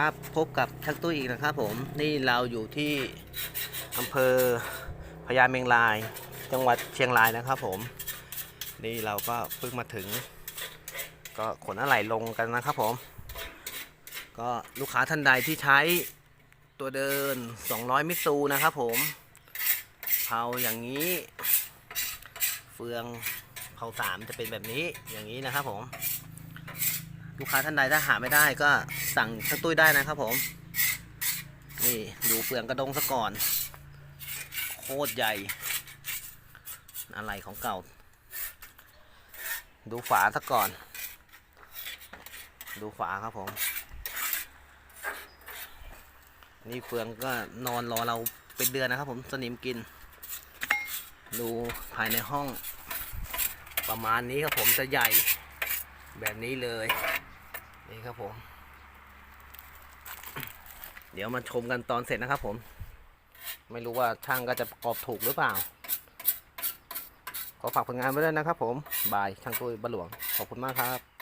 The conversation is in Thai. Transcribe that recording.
ครับพบกับช่างตุ้ยอีกนะครับผมนี่เราอยู่ที่อำเภอพญาเมงราย จังหวัดเชียงรายนะครับผม นี่เราก็เพิ่งมาถึง ก็ขนอะไหล่ลงกันนะครับผม ก็ลูกค้าท่านใดที่ใช้ตัวเดิน 200 มิตซูนะครับผมเผาอย่างนี้ เฟืองเผาสามจะเป็นแบบนี้อย่างนี้นะครับผม ลูกค้าท่านใดถ้าหาไม่ได้ก็สั่งช่างตุ้ยได้นะครับผม นี่ดูเปลืองกระดงซะก่อน โคตรใหญ่ อะไรของเก่า ดูฝาซะก่อน ดูฝาครับผม นี่เฟืองก็นอนรอเราเป็นเดือนนะครับผมสนิมกิน ดูภายในห้องประมาณนี้ครับผมจะใหญ่ แบบนี้เลยนี่ครับผม เดี๋ยวมาชมกันตอนเสร็จนะครับผม ไม่รู้ว่าช่างก็จะประกอบถูกหรือเปล่า ขอฝากผลงานไว้ด้วยนะครับผม บายช่างตุ้ยบะหลวง ขอบคุณมากครับ